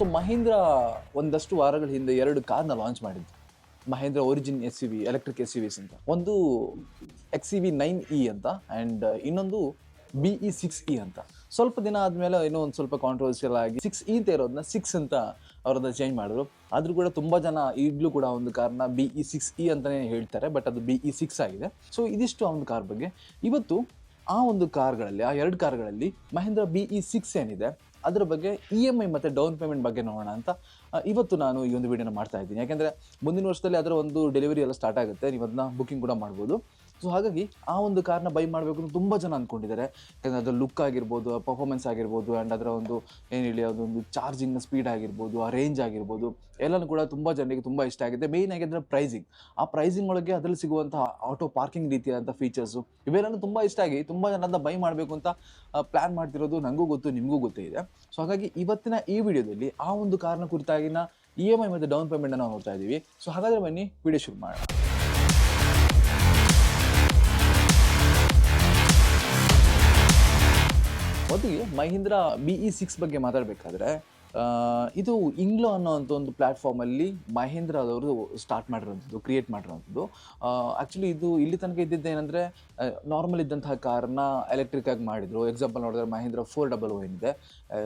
So Mahindra ಒಂದಷ್ಟು ವಾರಗಳ ಹಿಂದೆ ಎರಡು ಕಾರ್ನ ಲಾಂಚ್ ಮಾಡಿದ್ದು. Mahindra origin S C V electric S C Vs ಅಂತ. ಒಂದು X C V nine E ಅಂತ ಆ್ಯಂಡ್ ಇನ್ನೊಂದು ಬಿ ಇ ಸಿಕ್ಸ್ ಇ ಅಂತ. ಸ್ವಲ್ಪ ದಿನ ಆದಮೇಲೆ ಏನೋ ಒಂದು ಸ್ವಲ್ಪ ಕಾಂಟ್ರವರ್ಸಿಯಲ್ ಆಗಿ ಸಿಕ್ಸ್ ಇ ಅಂತ ಇರೋದನ್ನ ಸಿಕ್ಸ್ ಅಂತ ಅವ್ರನ್ನ ಚೇಂಜ್ ಮಾಡಿದ್ರು. ಆದರೂ ಕೂಡ ತುಂಬ ಜನ ಈಗಲೂ ಕೂಡ ಒಂದು ಕಾರ್ನ ಬಿ ಇ ಸಿಕ್ಸ್ ಇ ಅಂತಲೇ ಹೇಳ್ತಾರೆ ಬಟ್ ಅದು ಬಿ ಇ ಸಿಕ್ಸ್ ಆಗಿದೆ. ಸೊ ಇದಿಷ್ಟು ಒಂದು ಕಾರ್ ಬಗ್ಗೆ. ಇವತ್ತು ಆ ಒಂದು ಕಾರ್ಗಳಲ್ಲಿ, ಆ ಎರಡು ಕಾರ್ಗಳಲ್ಲಿ ಮಹೇಂದ್ರ ಬಿ ಇ ಸಿಕ್ಸ್ ಏನಿದೆ, ಅದರ ಬಗ್ಗೆ ಇ ಎಂ ಐ ಮತ್ತು ಡೌನ್ ಪೇಮೆಂಟ್ ಬಗ್ಗೆ ನೋಡೋಣ ಅಂತ ಇವತ್ತು ನಾನು ಈ ಒಂದು ವಿಡಿಯೋನ ಮಾಡ್ತಾ ಇದ್ದೀನಿ. ಯಾಕೆಂದರೆ ಮುಂದಿನ ವರ್ಷದಲ್ಲಿ ಅದರ ಒಂದು ಡೆಲಿವರಿ ಎಲ್ಲ ಸ್ಟಾರ್ಟ್ ಆಗುತ್ತೆ. ನೀವು ಅದನ್ನ ಬುಕಿಂಗ್ ಕೂಡ ಮಾಡ್ಬೋದು. ಸೊ ಹಾಗಾಗಿ ಆ ಒಂದು ಕಾರ್ನ ಬೈ ಮಾಡಬೇಕು ಅಂತ ತುಂಬ ಜನ ಅಂದ್ಕೊಂಡಿದ್ದಾರೆ ಯಾಕಂದರೆ ಅದರ ಲುಕ್ ಆಗಿರ್ಬೋದು ಪರ್ಫಾರ್ಮೆನ್ಸ್ ಆಗಿರ್ಬೋದು ಆ್ಯಂಡ್ ಅದರ ಒಂದು ಏನು ಹೇಳಿ ಅದೊಂದು ಚಾರ್ಜಿಂಗ್ನ ಸ್ಪೀಡ್ ಆಗಿರ್ಬೋದು, ಆ ರೇಂಜ್ ಆಗಿರ್ಬೋದು, ಎಲ್ಲನೂ ಕೂಡ ತುಂಬ ಜನರಿಗೆ ತುಂಬ ಇಷ್ಟ ಆಗಿದೆ ಮೇಯ್ನ್ ಆಗಿ ಅದರ ಪ್ರೈಸಿಂಗ್ ಆ ಪ್ರೈಸಿಂಗ್ ಒಳಗೆ ಅದರಲ್ಲಿ ಸಿಗುವಂತಹ ಆಟೋ ಪಾರ್ಕಿಂಗ್ ರೀತಿಯಾದಂಥ ಫೀಚರ್ಸು ಇವೆಲ್ಲನೂ ತುಂಬ ಇಷ್ಟ ಆಗಿ ತುಂಬ ಜನ ಅದನ್ನ ಬೈ ಮಾಡಬೇಕು ಅಂತ ಪ್ಲ್ಯಾನ್ ಮಾಡ್ತಿರೋದು ನನಗೂ ಗೊತ್ತು, ನಿಮಗೂ ಗೊತ್ತೇ ಇದೆ. ಸೊ ಹಾಗಾಗಿ ಇವತ್ತಿನ ಈ ವಿಡಿಯೋದಲ್ಲಿ ಆ ಒಂದು ಕಾರ್ನ ಕುರಿತಾಗಿನ ಇ ಎಂ ಐ ಮತ್ತು ಡೌನ್ ಪೇಮೆಂಟನ್ನು ನಾವು ನೋಡ್ತಾ ಇದ್ದೀವಿ ಸೊ ಹಾಗಾದರೆ ಬನ್ನಿ ವಿಡಿಯೋ ಶುರು ಮಾಡೋಣ. ಮೊದಲಿಗೆ ಮಹೀಂದ್ರ ಬಿ ಇ ಸಿಕ್ಸ್ ಬಗ್ಗೆ ಮಾತಾಡಬೇಕಾದ್ರೆ ಇದು ಇಂಗ್ಲೋ ಅನ್ನೋವಂಥ ಒಂದು ಪ್ಲ್ಯಾಟ್ಫಾರ್ಮಲ್ಲಿ ಮಹೇಂದ್ರ ಅವರು ಸ್ಟಾರ್ಟ್ ಮಾಡಿರೋಂಥದ್ದು ಕ್ರಿಯೇಟ್ ಮಾಡಿರೋಂಥದ್ದು. ಆ್ಯಕ್ಚುಲಿ ಇದು ಇಲ್ಲಿ ತನಕ ಇದ್ದಿದ್ದು ಏನಂದರೆ ನಾರ್ಮಲ್ ಇದ್ದಂತಹ ಕಾರ್ನ ಎಲೆಕ್ಟ್ರಿಕ್ ಆಗಿ ಮಾಡಿದ್ರು. ಎಕ್ಸಾಂಪಲ್ ನೋಡಿದ್ರೆ ಮಹೇಂದ್ರ ಫೋರ್ ಡಬಲ್ ಏನಿದೆ.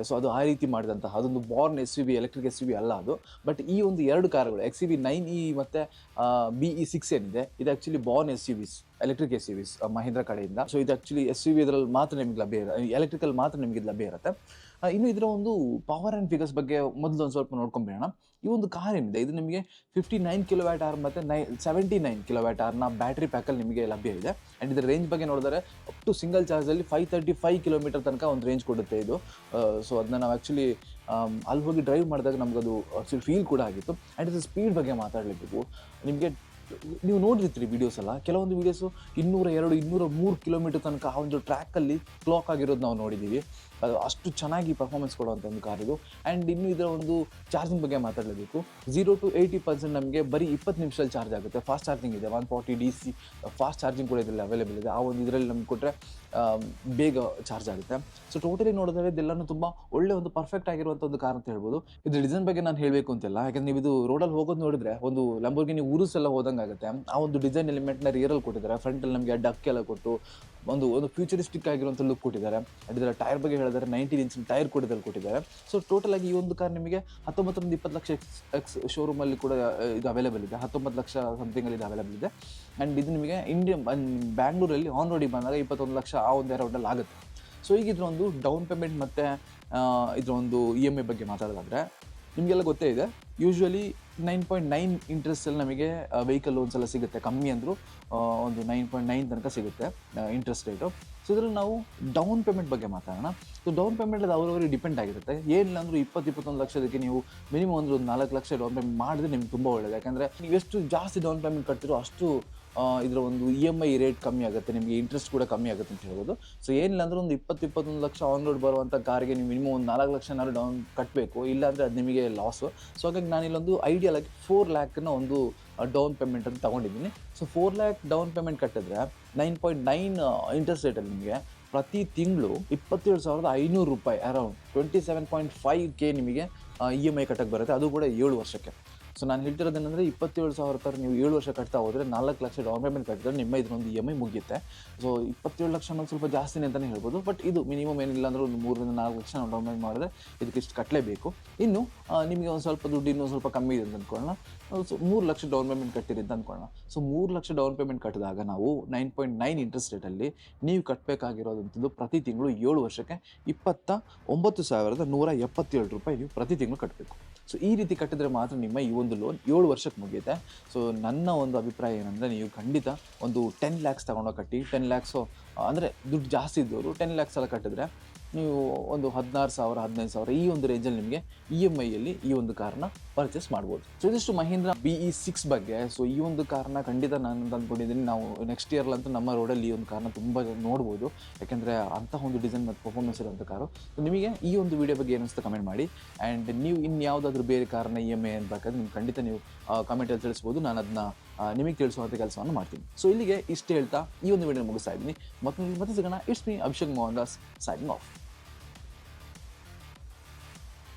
ಸೊ ಅದು ಆ ರೀತಿ ಮಾಡಿದಂತಹ, ಅದೊಂದು born S V electric S V ಅಲ್ಲ ಅದು. ಬಟ್ ಈ ಒಂದು ಎರಡು ಕಾರ್ಗಳು X C B nine E ಮತ್ತು ಬಿ ಇ ಸಿಕ್ಸ್ ಏನಿದೆ. ಇದು actually born S U Vs electric S C Vs Mahindra ಕಡೆಯಿಂದ. ಸೊ ಇದು ಆ್ಯಕ್ಚುಲಿ ಎಸ್ ಯು ವಿ ಇದರಲ್ಲಿ ಮಾತ್ರ ನಿಮಗೆ ಲಭ್ಯ ಎಲೆಕ್ಟ್ರಿಕಲ್ ಮಾತ್ರ ನಿಮಗೆ ಲಭ್ಯ ಇರುತ್ತೆ. ಇನ್ನು ಇದರ ಒಂದು ಪವರ್ ಆ್ಯಂಡ್ ಫಿಗರ್ಸ್ ಬಗ್ಗೆ ಮೊದಲು ಒಂದು ಸ್ವಲ್ಪ ನೋಡ್ಕೊಂಬಿಡೋಣ. ಈ ಒಂದು ಕಾರ್ ಏನಿದೆ? ಇದು ನಿಮಗೆ ಫಿಫ್ಟಿ ನೈನ್ ಕಿಲೋವ್ಯಾಟ್ ಆರ್ ಮತ್ತು ನೈ ಸೆವೆಂಟಿ ನೈನ್ ಕಿಲೋವ್ಯಾಟ್ ಆರ್ನ ಬ್ಯಾಟ್ರಿ ಪ್ಯಾಕಲ್ಲಿ ನಿಮಗೆ ಲಭ್ಯ ಇದೆ. ಆ್ಯಂಡ್ ಇದರ ರೇಂಜ್ ಬಗ್ಗೆ ನೋಡಿದರೆ ಅಪ್ ಟು ಸಿಂಗಲ್ ಚಾರ್ಜಲ್ಲಿ ಫೈವ್ ತರ್ಟಿ ಫೈವ್ ಕಿಲೋಮೀಟರ್ ತನಕ ಒಂದು ರೇಂಜ್ ಕೊಡುತ್ತೆ ಇದು. ಸೊ ಅದನ್ನ ನಾವು ಆ್ಯಕ್ಚುಲಿ ಅಲ್ಲಿ ಹೋಗಿ ಡ್ರೈವ್ ಮಾಡಿದಾಗ ನಮಗದು ಫೀಲ್ ಕೂಡ ಆಗಿತ್ತು. ಆ್ಯಂಡ್ ಇಸ್ ಸ್ಪೀಡ್ ಬಗ್ಗೆ ಮಾತಾಡಲಿಕ್ಕೆ ನಿಮಗೆ ನೀವು ನೋಡಿರ್ತೀರಿ ವೀಡಿಯೋಸ್ ಎಲ್ಲ. ಕೆಲವೊಂದು ವೀಡಿಯೋಸು ಇನ್ನೂರ ಎರಡು, ಇನ್ನೂರ ಮೂರು ಕಿಲೋಮೀಟರ್ ತನಕ ಆ ಒಂದು ಟ್ರ್ಯಾಕಲ್ಲಿ ಕ್ಲಾಕ್ ಆಗಿರೋದು ನಾವು ನೋಡಿದ್ದೀವಿ. ಅದು ಅಷ್ಟು ಚೆನ್ನಾಗಿ ಪರ್ಫಾರ್ಮೆನ್ಸ್ ಕೊಡುವಂಥ ಒಂದು ಕಾರ್ ಇದು. ಆ್ಯಂಡ್ ಇನ್ನು ಇದರ ಒಂದು ಚಾರ್ಜಿಂಗ್ ಬಗ್ಗೆ ಮಾತಾಡಲೇಬೇಕು. ಝೀರೋ ಟು ಏಯ್ಟಿ ಪರ್ಸೆಂಟ್ ನಮಗೆ ಬರೀ ಇಪ್ಪತ್ತು ನಿಮಿಷದಲ್ಲಿ ಚಾರ್ಜ್ ಆಗುತ್ತೆ. ಫಾಸ್ಟ್ ಚಾರ್ಜಿಂಗ್ ಇದೆ. One forty D C fast charging ಕೂಡ ಇದರಲ್ಲಿ ಅವೈಲೇಬಲ್ ಇದೆ. ಆ ಒಂದು ಇದರಲ್ಲಿ ನಮ್ಗೆ ಕೊಟ್ಟರೆ ಬೇಗ ಚಾರ್ಜ್ ಆಗುತ್ತೆ. ಸೊ ಟೋಟಲಿ ನೋಡಿದ್ರೆ ಇದೆಲ್ಲನೂ ತುಂಬ ಒಳ್ಳೆ ಒಂದು ಪರ್ಫೆಕ್ಟ್ ಆಗಿರುವಂಥ ಒಂದು ಕಾರ್ ಅಂತ ಹೇಳ್ಬೋದು. ಇದು ಡಿಸೈನ್ ಬಗ್ಗೆ ನಾನು ಹೇಳಬೇಕು ಅಂತಿಲ್ಲ, ಯಾಕಂದ್ರೆ ನೀವು ಇದು ರೋಡಲ್ಲಿ ಹೋಗೋದು ನೋಡಿದ್ರೆ ಒಂದು ಲಂಬೋರ್ಗಿನಿ ಉರುಸ್ ಎಲ್ಲ ಹೋದಂಗೆ ಆಗುತ್ತೆ ಆ ಒಂದು ಡಿಸೈನ್ ಎಲಿಮೆಂಟ್ನ ರಿಯರಲ್ಲಿ ಕೊಟ್ಟಿದ್ದಾರೆ ಫ್ರಂಟಲ್ಲಿ ನಮಗೆ ಡಕ್ ಎಲ್ಲ ಕೊಟ್ಟು ಒಂದು ಒಂದು ಫ್ಯೂಚರಿಸ್ಟಿಕ್ ಆಗಿರುವಂಥ ಲುಕ್ ಕೊಟ್ಟಿದ್ದಾರೆ. and ಇದರ ಟೈರ್ ಬಗ್ಗೆ ಹೇಳಿದ್ರೆ ನೈನ್ಟೀನ್ ಇಂಚಿನ ಟೈರ್ ಕೂಡ ಕೊಟ್ಟಿದ್ದಾರೆ ಸೊ ಟೋಟಲ್ ಆಗಿ ಈ ಒಂದು ಕಾರ್ ನಿಮಗೆ ಹತ್ತೊಂಬತ್ತರಿಂದ ಇಪ್ಪತ್ತು ಲಕ್ಷ ಎಕ್ಸ್ ಎಕ್ಸ್ ಶೋರೂಮಲ್ಲಿ ಕೂಡ ಇದು ಅವೈಲೇಬಲ್ ಇದೆ. ಹತ್ತೊಂಬತ್ತು ಲಕ್ಷ ಸಮಥಿಂಗಲ್ಲಿ ಇದು ಅವೈಲೇಬಲ್ ಇದೆ. ಆ್ಯಂಡ್ ಇದು ನಿಮಗೆ ಇಂಡಿಯನ್ ಬ್ಯಾಂಗ್ಳೂರಲ್ಲಿ ಆನ್ ರೋಡಿಗೆ ಬಂದಾಗ ಇಪ್ಪತ್ತೊಂದು ಲಕ್ಷ ಆ ಒಂದು ಅರೌಂಡಲ್ಲಿ ಆಗುತ್ತೆ. ಸೊ ಈಗ ಡೌನ್ ಪೇಮೆಂಟ್ ಮತ್ತು ಇದರ ಒಂದು ಇ ಎಂ ಐ ಬಗ್ಗೆ ಮಾತಾಡೋದಾದ್ರೆ, ನಿಮಗೆಲ್ಲ ಗೊತ್ತೇ ಇದೆ. ಯೂಶ್ವಲಿ ನೈನ್ ಪಾಯಿಂಟ್ ನೈನ್ ಇಂಟ್ರೆಸ್ಟಲ್ಲಿ ನಮಗೆ ವೆಹಿಕಲ್ ಲೋನ್ಸ್ ಎಲ್ಲ ಸಿಗುತ್ತೆ. ಕಮ್ಮಿ ಅಂದರೂ ಒಂದು ನೈನ್ ಪಾಯಿಂಟ್ ನೈನ್ ತನಕ ಸಿಗುತ್ತೆ ಇಂಟ್ರೆಸ್ಟ್ ರೇಟು ಸೊ ಇದರಲ್ಲಿ ನಾವು ಡೌನ್ ಪೇಮೆಂಟ್ ಬಗ್ಗೆ ಮಾತಾಡೋಣ. ಸೊ ಡೌನ್ ಪೇಮೆಂಟ್ ಅದು ಅವ್ರವ್ರಿಗೆ ಡಿಪೆಂಡ್ ಆಗಿರುತ್ತೆ. ಏನಿಲ್ಲ ಅಂದರೂ ಇಪ್ಪತ್ತು ಇಪ್ಪತ್ತೊಂದು ಲಕ್ಷದಕ್ಕೆ ನೀವು ಮಿನಿಮಮ್ ಒಂದು ಒಂದು ನಾಲ್ಕು ಲಕ್ಷ ಡೌನ್ ಪೇಮೆಂಟ್ ಮಾಡಿದ್ರೆ ನಿಮ್ಗೆ ತುಂಬ ಒಳ್ಳೆಯದು ಯಾಕಂದರೆ ನೀವು ಎಷ್ಟು ಜಾಸ್ತಿ ಡೌನ್ ಪೇಮೆಂಟ್ ಕಟ್ತಿರೋ ಅಷ್ಟು ಇದರ ಒಂದು ಇ ಎಂ ಐ ರೇಟ್ ಕಮ್ಮಿ ಆಗುತ್ತೆ, ನಿಮಗೆ ಇಂಟ್ರೆಸ್ಟ್ ಕೂಡ ಕಮ್ಮಿ ಆಗುತ್ತೆ ಅಂತ ಹೇಳ್ಬೋದು. ಸೊ ಏನಿಲ್ಲ ಅಂದ್ರೆ ಒಂದು ಇಪ್ಪತ್ತು ಇಪ್ಪತ್ತೊಂದು ಲಕ್ಷ ಆನ್ ರೋಡ್ ಬರುವಂಥ ಕಾರಿಗೆ ನೀವು ಮಿನಿಮಮ್ ಒಂದು ನಾಲ್ಕು ಲಕ್ಷ ನಾಲ್ಕು ಡೌನ್ ಕಟ್ಟಬೇಕು ಇಲ್ಲಾಂದರೆ ಅದು ನಿಮಗೆ ಲಾಸು ಸೊ ಹಾಗಾಗಿ ನಾನು ಇಲ್ಲೊಂದು ಐಡಿಯಲ್ ಆಗಿ ಫೋರ್ ಲ್ಯಾಕ್ನ ಒಂದು ಡೌನ್ ಪೇಮೆಂಟ್ ಅಂತ ತೊಗೊಂಡಿದ್ದೀನಿ. So four lakh down payment ಕಟ್ಟಿದ್ರೆ ನೈನ್ ಪಾಯಿಂಟ್ ನೈನ್ ಇಂಟ್ರೆಸ್ಟ್ ರೇಟಲ್ಲಿ ನಿಮಗೆ ಪ್ರತಿ ತಿಂಗಳು ಇಪ್ಪತ್ತೇಳು ಸಾವಿರದ ಐನೂರು ರೂಪಾಯಿ around twenty seven point five K ನಿಮಗೆ ಇ ಎಂ ಐ ಕಟ್ಟಕ್ಕೆ ಬರುತ್ತೆ. ಅದು ಕೂಡ ಏಳು ವರ್ಷಕ್ಕೆ. ಸೊ ನಾನು ಹೇಳ್ತಿರೋದೇನೆಂದರೆ ಇಪ್ಪತ್ತೇಳು ಸಾವಿರ ರೂಪಾಯಿ ನೀವು ಏಳು ವರ್ಷ ಕಟ್ತಾ ಹೋದರೆ ನಾಲ್ಕು ಲಕ್ಷ ಡೌನ್ ಪೇಮೆಂಟ್ ಕಟ್ಟಿದ್ರೆ ನಿಮ್ಮ ಇದೊಂದು ಇ ಎಂ ಐ ಮುಗಿಯುತ್ತೆ. ಸೊ ಇಪ್ಪತ್ತೇಳು ಲಕ್ಷ ಅನ್ನೋದು ಸ್ವಲ್ಪ ಜಾಸ್ತಿನೇ ಅಂತಲೇ ಹೇಳ್ಬೋದು. ಬಟ್ ಇದು ಮಿನಿಮಮ್ ಏನಿಲ್ಲ ಅಂದರೆ ಒಂದು ಮೂರರಿಂದ ನಾಲ್ಕು ಲಕ್ಷ ನಾವು ಡೌನ್ ಪೇಮೆಂಟ್ ಮಾಡಿದ್ರೆ ಇದಕ್ಕೆ ಇಷ್ಟು ಕಟ್ಟಲೇಬೇಕು ಇನ್ನು ನಿಮಗೆ ಒಂದು ಸ್ವಲ್ಪ ದುಡ್ಡು ಇನ್ನೂ ಸ್ವಲ್ಪ ಕಮ್ಮಿ ಇದೆ ಅಂತ ಅಂದ್ಕೊಳ್ಳೋಣ ಸೊ ಮೂರು ಲಕ್ಷ ಡೌನ್ ಪೇಮೆಂಟ್ ಕಟ್ಟಿರಿ ಅಂತ ಅಂದ್ಕೊಳ್ಳೋಣ ಸೊ ಮೂರು ಲಕ್ಷ ಡೌನ್ ಪೇಮೆಂಟ್ ಕಟ್ಟಿದಾಗ ನಾವು ನೈನ್ ಪಾಯಿಂಟ್ ನೈನ್ ಇಂಟ್ರೆಸ್ಟ್ ರೇಟಲ್ಲಿ ನೀವು ಕಟ್ಟಬೇಕಾಗಿರೋದಂಥದ್ದು ಪ್ರತಿ ತಿಂಗಳು ಏಳು ವರ್ಷಕ್ಕೆ ಇಪ್ಪತ್ತ ಒಂಬತ್ತು ಸಾವಿರದ ನೂರ ಎಪ್ಪತ್ತೇಳು ರೂಪಾಯಿ ನೀವು ಪ್ರತಿ ತಿಂಗಳು ಕಟ್ಟಬೇಕು ಸೊ ಈ ರೀತಿ ಕಟ್ಟಿದ್ರೆ ಮಾತ್ರ ನಿಮ್ಮ ಈ ಒಂದು ಲೋನ್ ಏಳು ವರ್ಷಕ್ಕೆ ಮುಗಿಯುತ್ತೆ. ಸೊ ನನ್ನ ಒಂದು ಅಭಿಪ್ರಾಯ ಏನಂದರೆ ನೀವು ಖಂಡಿತ ಒಂದು ಟೆನ್ ಲ್ಯಾಕ್ಸ್ ತಗೊಂಡೋಗಿ ಕಟ್ಟಿ ಟೆನ್ ಲ್ಯಾಕ್ಸು ಅಂದರೆ ದುಡ್ಡು ಜಾಸ್ತಿ ಇದ್ದವರು ಟೆನ್ ಲ್ಯಾಕ್ಸ್ ಎಲ್ಲ ಕಟ್ಟಿದ್ರೆ ನೀವು ಒಂದು ಹದಿನಾರು ಸಾವಿರ, ಹದಿನೈದು ಸಾವಿರ ಈ ಒಂದು ರೇಂಜಲ್ಲಿ ನಿಮಗೆ ಇ ಎಂ ಐಯಲ್ಲಿ ಈ ಒಂದು ಕಾರ್ನ ಪರ್ಚೇಸ್ ಮಾಡ್ಬೋದು. ಸೊ ಇದಿಷ್ಟು ಮಹೀಂದ್ರ ಬಿ ಇ ಸಿಕ್ಸ್ ಬಗ್ಗೆ ಸೊ ಈ ಒಂದು ಕಾರ್ನ ಖಂಡಿತ ನಾನು ಅಂದ್ಕೊಂಡಿದ್ದೀನಿ ನಾವು ನೆಕ್ಸ್ಟ್ ಇಯರ್ಲಂತೂ ನಮ್ಮ ರೋಡಲ್ಲಿ ಈ ಒಂದು ಕಾರ್ನ ತುಂಬ ನೋಡ್ಬೋದು. ಯಾಕೆಂದರೆ ಅಂತಹ ಒಂದು ಡಿಸೈನ್ ಮತ್ತು ಪರ್ಫಾರ್ಮೆನ್ಸ್ ಇರೋಂಥ ಕಾರು. ಸೊ ನಿಮಗೆ ಈ ಒಂದು ವಿಡಿಯೋ ಬಗ್ಗೆ ಏನಿಸ್ತು ಕಮೆಂಟ್ ಮಾಡಿ. ಆ್ಯಂಡ್ ನೀವು ಇನ್ಯಾವುದಾದ್ರೂ ಬೇರೆ ಕಾರ್ನ ಇ ಎಂ ಐ ಅಂತ ಬೇಕಾದ್ರೆ ನಿಮ್ಗೆ ಖಂಡಿತ ನೀವು ಕಮೆಂಟಲ್ಲಿ ತಿಳಿಸ್ಬೋದು. ನಾನು ಅದನ್ನ ನಿಮಗೆ ತಿಳಿಸುವಂಥ ಕೆಲಸವನ್ನು ಮಾಡ್ತೀನಿ. ಸೊ ಇಲ್ಲಿಗೆ ಇಷ್ಟು ಹೇಳ್ತಾ ಈ ಒಂದು ವಿಡಿಯೋ ಮುಗಿಸ್ತಾ ಇದ್ದೀನಿ. ಮತ್ತು ಮತ್ತೆ ಸಿಗೋಣ. It's me Abhishek Mohan Das signing off